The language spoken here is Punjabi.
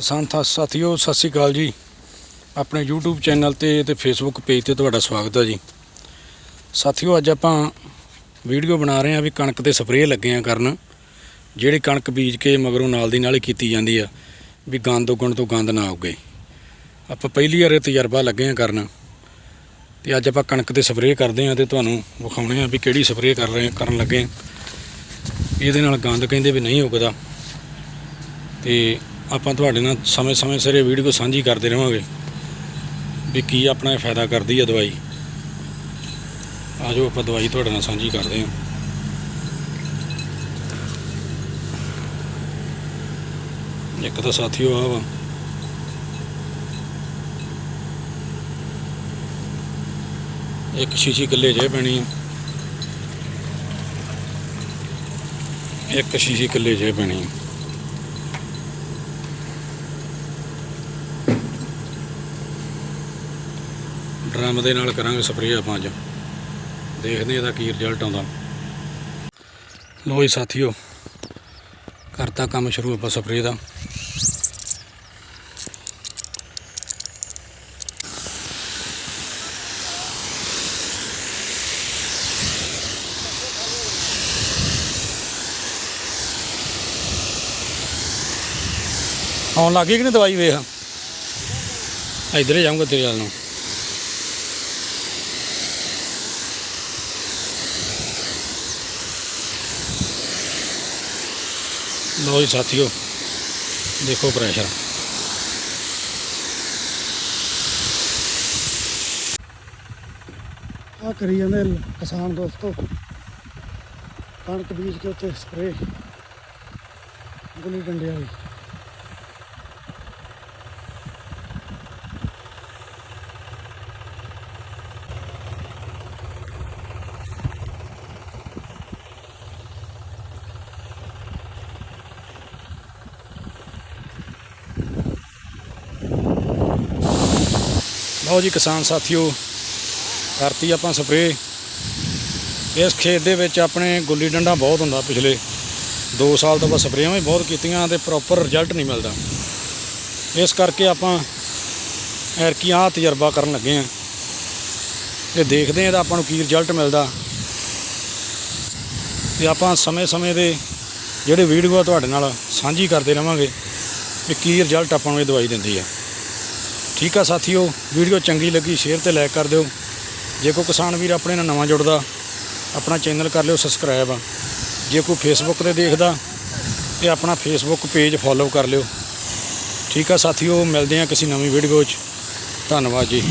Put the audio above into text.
ਕਿਸਾਨ ਥਾ ਸਾਥੀਓ, ਸਤਿ ਸ਼੍ਰੀ ਅਕਾਲ ਜੀ। ਆਪਣੇ YouTube ਚੈਨਲ ਤੇ ਤੇ Facebook ਪੇਜ ਤੇ ਤੁਹਾਡਾ ਸਵਾਗਤ ਹੈ ਜੀ। ਸਾਥੀਓ, ਅੱਜ ਆਪਾਂ ਵੀਡੀਓ ਬਣਾ ਰਹੇ ਹਾਂ ਵੀ ਕਣਕ ਤੇ ਸਪਰੇਅ ਲੱਗੇ ਆ ਕਰਨ, ਜਿਹੜੀ ਕਣਕ ਬੀਜ ਕੇ ਮਗਰੋਂ ਨਾਲ ਦੀ ਨਾਲ ਹੀ ਕੀਤੀ ਜਾਂਦੀ ਆ, ਵੀ ਗੰਦ ਉਗਣ ਤੋਂ ਗੰਦ ਨਾ ਉੱਗੇ। ਆਪਾਂ ਪਹਿਲੀ ਵਾਰ ਇਹ ਤਜਰਬਾ ਲੱਗੇ ਆ ਕਰਨ, ਤੇ ਅੱਜ ਆਪਾਂ ਕਣਕ ਤੇ ਸਪਰੇਅ ਕਰਦੇ ਆ ਤੇ ਤੁਹਾਨੂੰ ਵਿਖਾਉਣੇ ਆ ਵੀ ਕਿਹੜੀ ਸਪਰੇਅ ਕਰ ਰਹੇ, ਕਰਨ ਲੱਗੇ। ਇਹਦੇ ਨਾਲ ਗੰਦ ਕਹਿੰਦੇ ਵੀ ਨਹੀਂ ਉੱਗਦਾ। ਤੇ ਆਪਾਂ ਤੁਹਾਡੇ ਨਾਲ ਸਮੇਂ-ਸਮੇਂ ਸਿਰ ਇਹ ਵੀਡੀਓ ਸਾਂਝੀ ਕਰਦੇ ਰਹਾਂਗੇ ਵੀ ਕੀ ਆਪਣਾ ਇਹ ਫਾਇਦਾ ਕਰਦੀ ਆ ਦਵਾਈ। ਆਜੋ ਆਪਾਂ ਦਵਾਈ ਤੁਹਾਡੇ ਨਾਲ ਸਾਂਝੀ ਕਰਦੇ ਹਾਂ। ਇੱਕ ਤਾਂ ਸਾਥੀਓ ਆ ਵਾ। ਇੱਕ ਸ਼ੀਸ਼ੀ ਕੱਲੇ ਜੇ ਪੈਣੀ ਆ। ਇੱਕ ਸ਼ੀਸ਼ੀ ਕੱਲੇ ਜੇ ਪੈਣੀ ਆ। ਡਰਮ ਦੇ ਨਾਲ ਕਰਾਂਗੇ ਸਪਰੇਅ ਆਪਾਂ ਅੱਜ। ਦੇਖਦੇ ਇਹਦਾ ਕੀ ਰਿਜ਼ਲਟ ਆਉਂਦਾ। ਲੋ ਜੀ ਸਾਥੀਓ, ਕਰਤਾ ਕੰਮ ਸ਼ੁਰੂ ਆਪਾਂ ਸਪਰੇਅ ਦਾ। ਆਉਣ ਲੱਗੀ ਕਿ ਨਹੀਂ ਦਵਾਈ ਵੇਖ? ਇੱਧਰ ਜਾਊਂਗਾ ਤੇਰੇ ਵੱਲ ਨੂੰ। ਲੋ ਜੀ ਸਾਥੀਓ, ਦੇਖੋ ਪ੍ਰੈਸ਼ਰ ਆ ਕਰੀ ਜਾਂਦੇ ਕਿਸਾਨ ਦੋਸਤੋ। ਕਣਕ ਬੀਜ ਕੇ ਉੱਤੇ ਸਪਰੇ ਗੁੱਲੀ ਡੰਡਿਆਂ ਦੀ। ਲਓ ਜੀ ਕਿਸਾਨ ਸਾਥੀਓ ਕਰਤੀ ਆਪਾਂ ਸਪਰੇਅ। ਇਸ ਖੇਤ ਦੇ ਵਿੱਚ ਆਪਣੇ ਗੁੱਲੀ ਡੰਡਾ ਬਹੁਤ ਹੁੰਦਾ ਪਿਛਲੇ 2 ਸਾਲ ਤੋਂ ਬਸ ਸਪਰੇਆਂ ਵੀ ਬਹੁਤ ਕੀਤੀਆਂ ਤੇ ਪ੍ਰੋਪਰ ਰਿਜ਼ਲਟ ਨਹੀਂ ਮਿਲਦਾ। ਇਸ ਕਰਕੇ ਆਪਾਂ ਐਰਕੀ ਆਹ ਤਜਰਬਾ ਕਰਨ ਲੱਗੇ ਆ ਤੇ ਦੇਖਦੇ ਆ ਇਹਦਾ ਆਪਾਂ ਨੂੰ ਕੀ ਰਿਜ਼ਲਟ ਮਿਲਦਾ। ਤੇ ਆਪਾਂ ਸਮੇਂ-ਸਮੇਂ ਦੇ ਜਿਹੜੇ ਵੀਡੀਓ ਆ ਤੁਹਾਡੇ ਨਾਲ ਸਾਂਝੀ ਕਰਦੇ ਰਵਾਂਗੇ ਵੀ ਕੀ ਰਿਜ਼ਲਟ ਆਪਾਂ ਨੂੰ ਇਹ ਦਵਾਈ ਦਿੰਦੀ ਆ। ਠੀਕ ਆ ਸਾਥੀਓ, ਵੀਡੀਓ ਚੰਗੀ ਲੱਗੀ ਸ਼ੇਅਰ ਤੇ ਲਾਈਕ ਕਰ ਦਿਓ। ਜੇ ਕੋਈ ਕਿਸਾਨ ਵੀਰ ਆਪਣੇ ਨਾਲ ਨਵਾਂ ਜੁੜਦਾ, ਆਪਣਾ ਚੈਨਲ ਕਰ ਲਿਓ ਸਬਸਕ੍ਰਾਈਬ ਜੇ ਕੋਈ ਫੇਸਬੁੱਕ ਤੇ ਦੇਖਦਾ, ਤੇ ਆਪਣਾ ਫੇਸਬੁੱਕ ਪੇਜ ਫੋਲੋ ਕਰ ਲਿਓ। ਠੀਕ ਆ ਸਾਥੀਓ, ਮਿਲਦੇ ਆ ਕਿਸੇ ਨਵੀਂ ਵੀਡੀਓ 'ਚ। ਧੰਨਵਾਦ ਜੀ।